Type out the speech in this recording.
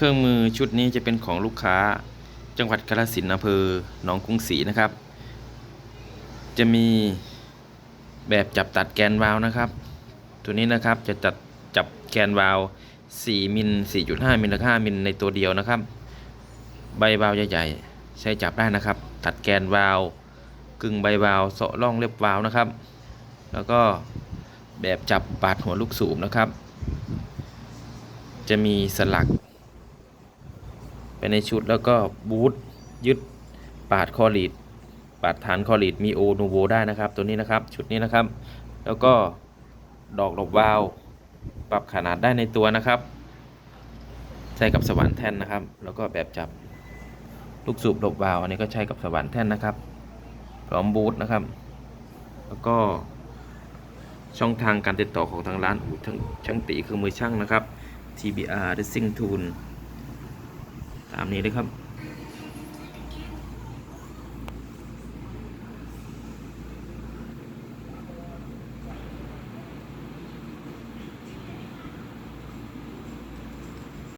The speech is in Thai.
เครื่องมือชุดนี้จะเป็นของลูกค้า จังหวัดกาฬสินธุ์อำเภอหนองกรุงศรีนะครับ จะมีแบบจับตัดแกนวาล์วนะครับ ตัวนี้นะครับจะจัดจับแกนวาล์ว4มิล 4.5 มิลและ5มิลในตัวเดียวนะครับ ใบวาล์วใหญ่ๆ ใช้จับได้นะครับ ตัดแกนวาล์วกึ่งใบวาล์วเสาะร่องเล็บวาล์วนะครับ แล้วก็แบบจับปาดหัวลูกสูบนะครับ จะมีสลัก ไปในชุดแล้วก็บูทยึดปาดคอลีดปาดฐานคอลีดมีโอนูโวได้นะครับ ตัวนี้นะครับชุดนี้นะครับ แล้วก็ดอกหลบวาว ปรับขนาดได้ในตัวนะครับใช้กับสว่านแท่นนะครับ แล้วก็แบบจับลูกสูบหลบวาวอันนี้ก็ใช้กับสว่านแท่นนะครับ พร้อมบูทนะครับ แล้วก็ช่องทางการติดต่อของทางร้านอู่ช่างช่างตีคือมือช่างนะครับ TBR Racing Tool ตามนี้เลยครับ